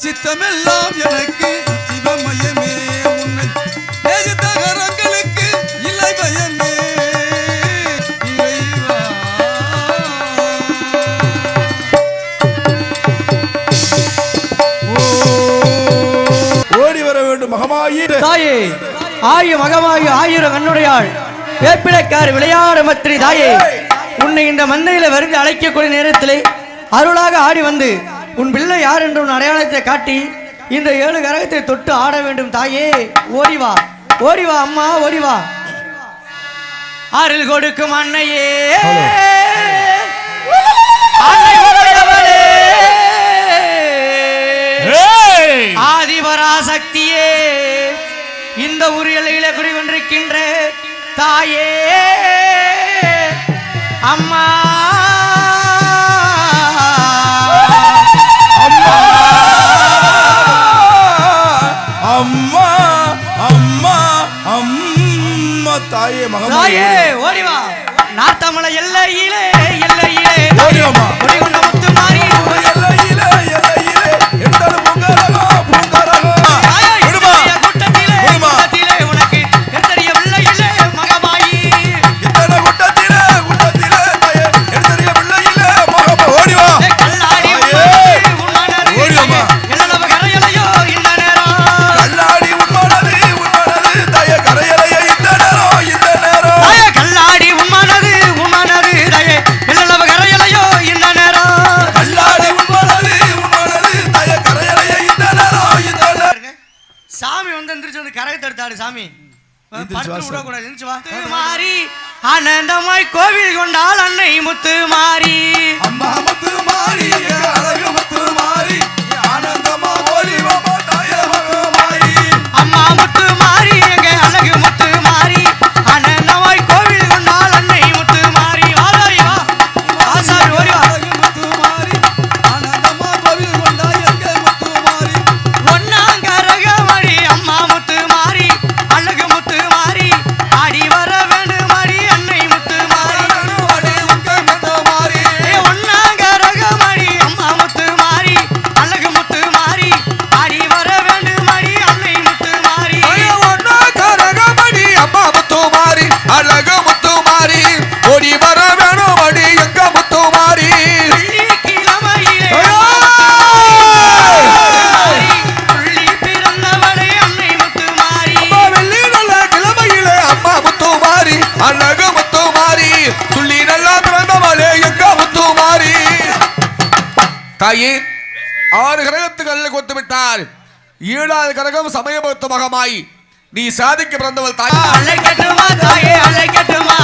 சித்தமெல்லாம் எனக்கு தாயே ஆயு மகமாயு ஆயிரம் கண்ணுடையாள். வேப்பிலைக்கார் விளையாடு தாயே உன்னை இந்த மந்தையில வருந்து அழைக்கக்கூடிய நேரத்திலே அருளாக ஆடி வந்து உன் பிள்ளை யார் என்று உன் அடையாளத்தை காட்டி இந்த ஏழு கரகத்தை தொட்டு ஆட வேண்டும் தாயே. ஓடிவா ஓடிவா அம்மா ஓடிவா அருள் கொடுக்கும் அன்னையே. ஆதிபராசக்தியே இந்த உரியலையில குடி கொண்டிருக்கின்ற தாயே. 一类 மாறி ஆனந்தமாய் கோவில் கொண்டால் அன்னை முத்து மாறி. அம்மா முத்து தாயே ஆறு கிரகத்துக்கு அல்ல கொடுத்து விட்டார் ஏழாவது கிரகம் சமயபக்த மகமாய். நீ சாதிக்க பிறந்தவள் தாய். அழைக்கட்டுமா தாயே அழைக்கட்டுமா?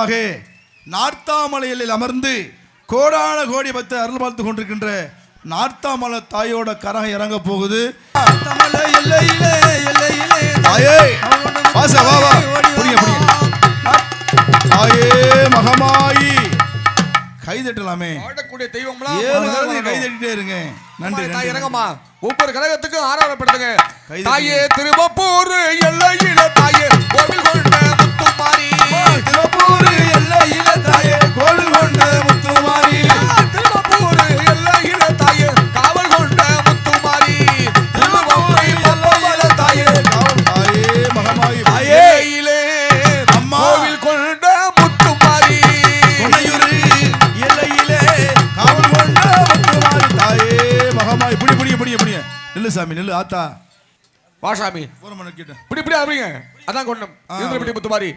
நிமித்தமாக நார்த்தாமலையில் அமர்ந்து கோடான கோடி பத்து அருள் பார்த்து கொண்டிருக்கின்ற நார்த்தாமலை தாயோட கரகம் இறங்க போகுது. மகமாயி. கைதட்டலாமே. ஆடக்கூடிய இருங்க. நன்றி இறங்கம்மா. ஒவ்வொரு கழகத்துக்கும் ஆரவப்படுத்துங்க கையே திருமப்பூர் எல்லை சாமி நில்லு ஆத்தா. வா சாமி. இப்படி இப்படி ஆவீங்க அதான் கொண்டோம். இந்திரபட்டி முத்துமாரி.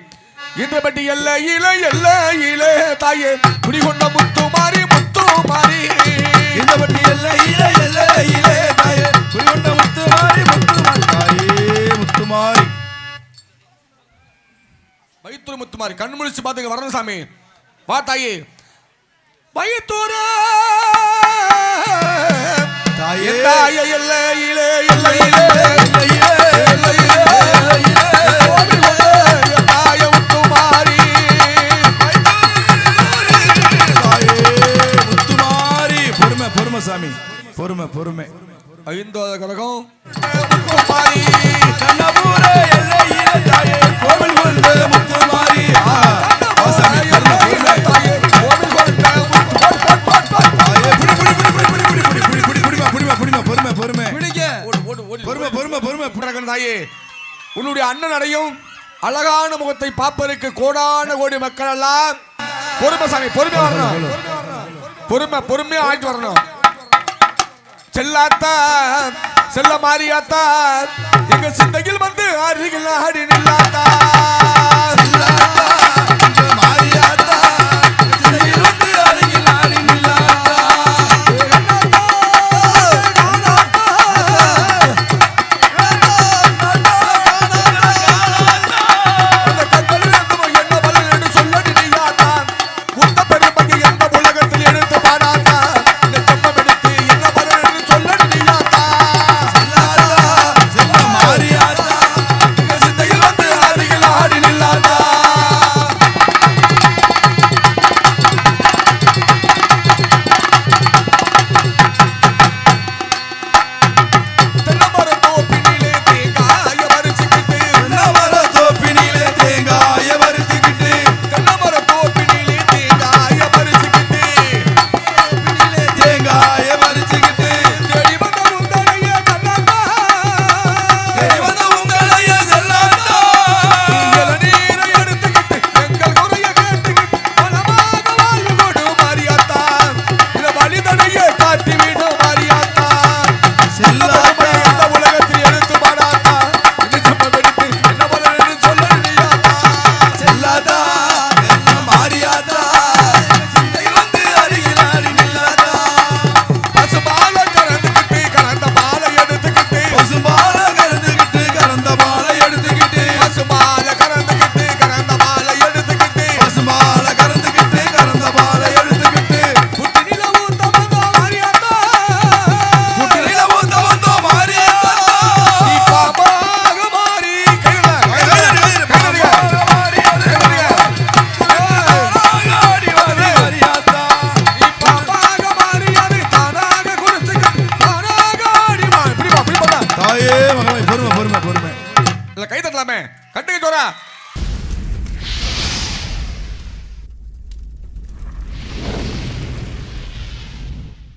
இந்திரபட்டி எல்ல இல எல்ல இல தாயே. குடி கொண்ட முத்துமாரி முத்துமாரி. இந்திரபட்டி எல்ல இல எல்ல இல தாயே. குடி கொண்ட முத்துமாரி முத்துமாரி தாயே முத்துமாரி. வைத்தூர் முத்துமாரி கண் முழிச்சு பார்த்துக்க வரணும் சாமி. வா தாயே. வைத்தூரா தாயே. தாயே இல்லை இல்லை இல்லை. வண்ண நடையும் அழகான முகத்தை பார்ப்பதற்கு கோடான கோடி மக்கள் எல்லாம் பொறுமை சாமி பொறுமை வரணும். பொறுமை பொறுமையா ஆயிட்டு வரணும். செல்லாத்தா செல்ல மாறியாத்தா எங்க சிந்தையில் வந்து அருகில் ஆடி நில்லாத்தா